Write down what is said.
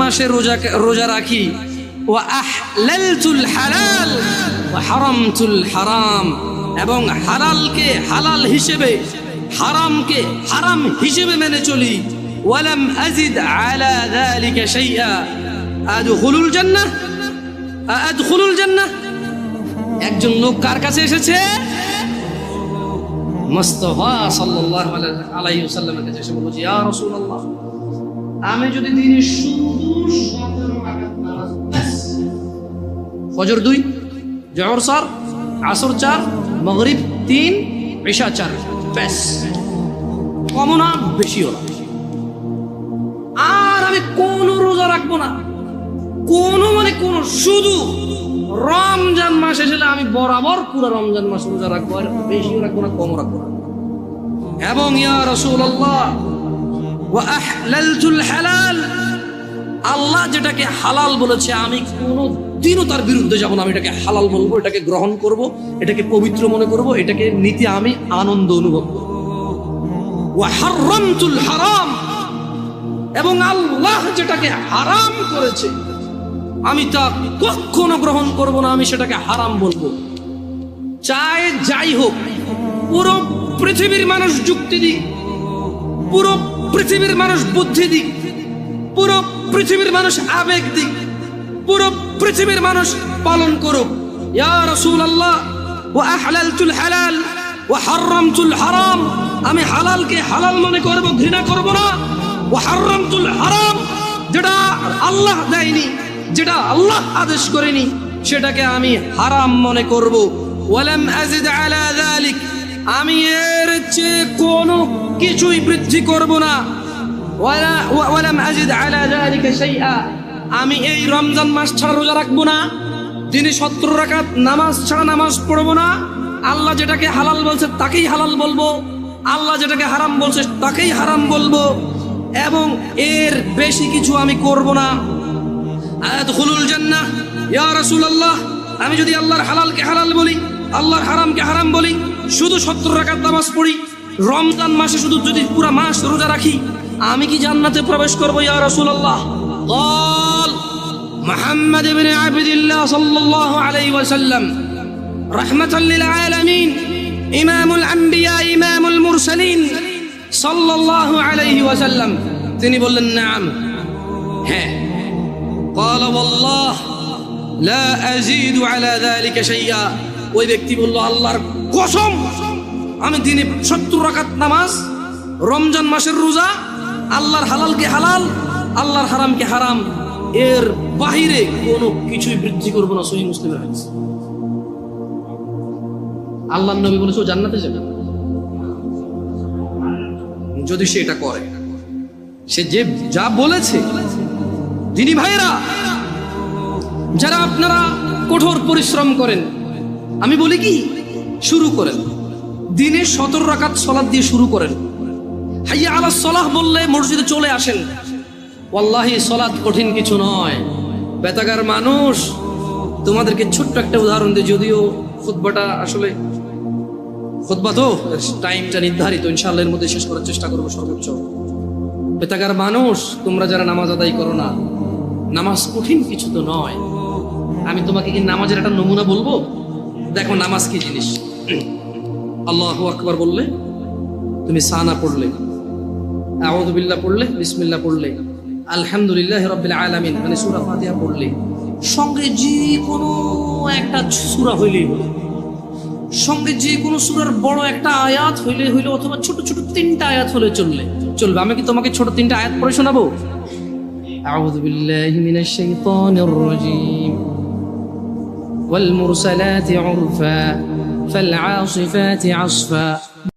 মাসে রোজা রোজা রাখি। ও আহলালতুল হালাল হারাম। এবং হালালকে হালাল হিসেবে, হারামকে হারাম হিসেবে মেনে চলি। ওয়ালাম আজিদ আলা যালিকা শাইআ। আদখুলুল জান্নাহ? আদখুলুল জান্নাহ? একজন লোক কার কাছে এসেছে? মুস্তাফা সাল্লাল্লাহু আলাইহি ওয়াসাল্লামের কাছে এসে ইয়া রাসূলুল্লাহ, আমি যদি দিনে শুধু ফজর দুই, জহর চার, আসর চার, মগরিব তিন, ঈশা চার। ব্যাস। কমও না, বেশিও না। আর আমি কোনো রোজা রাখব না। কোনো মানে কোনো, শুধু রমজান মাস এসে আমি বরাবর পুরো রমজান মাস রোজা রাখব, আর বেশিও রাখব না, কমও রাখব না। এবং ইয়া হালাল আল্লাহ যেটাকে হালাল বলেছে, আমি কোনো দিনও তার বিরুদ্ধে যাব না? আমি এটাকে হালাল বলব, এটাকে গ্রহণ করব, এটাকে পবিত্র মনে করব, এটাকে নিতে আমি আনন্দ অনুভব করব। হারাম। এবং আল্লাহ যেটাকে হারাম করেছে, আমি তা কখনো গ্রহণ করব না, আমি সেটাকে হারাম বলব। চাই যাই হোক, পুরো পৃথিবীর মানুষ যুক্তি দিক, পুরো পৃথিবীর মানুষ বুদ্ধি দিক, পুরো পৃথিবীর মানুষ আবেগ দিক পুরো পৃথিবীর মানুষ পালন করুক। ইয়া হালাল হারাম। আমি হালালকে হালাল মনে করব, ঘৃণা করব না। ওয়া হারামতুল হারাম, যেটা আল্লাহ দেয়নি, যেটা আল্লাহ আদেশ করেনি, সেটাকে আমি হারাম মনে করব। আমি এর চেয়ে কোনো কিছুই বৃদ্ধি করব না। ওয়ালা ওয়ালাম আজিদ আলা যালিকা শাইআ আমি এই রমজান মাস ছাড়া রোজা রাখব না। দিনে সত্তর রাকাত নামাজ ছাড়া নামাজ পড়ব না, আল্লাহ যেটাকে হালাল বলছে তাকেই হালাল বলব। আল্লাহ যেটাকে হারাম বলছে তাকেই হারাম বলব। এবং এর বেশি কিছু আমি করব না। আদখুলুল জান্নাহ। ইয়া রাসূলুল্লাহ, আমি যদি আল্লাহর হালালকে হালাল বলি, আল্লাহর হারামকে হারাম বলি, শুধু সত্তর রাকাত নামাজ পড়ি, রমজান মাসে শুধু যদি পুরো মাস রোজা রাখি, আমি কি জান্নাতে প্রবেশ করব ইয়া রাসূলুল্লাহ? قال محمد بن عبد الله صلى الله عليه وسلم رحمة للعالمين إمام الأنبياء إمام المرسلين صلى الله عليه وسلم তিনি বললেন নাম হ্যাঁ قال والله لا أزيد على ذلك شيئا ওই ব্যক্তি বলল আল্লাহর কসম আমি দিনে সত্তর রাকাত নামাজ রমজান মাসের রোজা আল্লাহর হালালকে হালাল আল্লাহর হারামকে হারাম, এর বাহিরে কোনো কিছুই বৃদ্ধি করব না সহি মুসলিমের হাদিস। আল্লাহ নবী বলেছে, ও জান্নাতে যাবে। যদি সে এটা করে, সে যে যা বলেছে, দিনী ভাইরা যারা আপনারা কঠোর পরিশ্রম করেন, আমি বলি কি, শুরু করেন। দিনে সতেরো রাকাত সলাদ দিয়ে শুরু করেন। হাইয়া আলা সলাহ বললে মসজিদে চলে আসেন। ওয়াল্লাহি সলাদ কঠিন কিছু নয়। বেতাগার মানুষ, তোমাদেরকে ছোট্ট একটা উদাহরণ দিই, যদিও খুতবাটা আসলে খুতবা তো, টাইমটা নির্ধারিত ইনশাল্লাহ এর মধ্যে শেষ করার চেষ্টা করব সর্বোচ্চ। বেতাগার মানুষ, তোমরা যারা নামাজ আদায় করো না, নামাজ কঠিন কিছু তো নয়। আমি তোমাকে কি নামাজের একটা নমুনা বলব? দেখো নামাজ কি জিনিস। আল্লাহ আকবার বললে, তুমি সানা পড়লে আউদুবিল্লাহ পড়লে, বিসমিল্লাহ পড়লে আলহামদুলিল্লাহ রব্বিল আলামিন মানে সূরা ফাতিহা পড়লে সঙ্গে যে কোনো একটা সূরা হইলেই হলো সঙ্গে যে কোনো সূরার বড় একটা আয়াত হইলে হইলে অথবা ছোট ছোট তিনটা আয়াত হলে চললে চলবে আমি কি তোমাকে ছোট তিনটা আয়াত পড়ে শোনাবো أعوذ بالله من الشيطان الرجيم والمرسلات عرفا فالعاصفات عصفا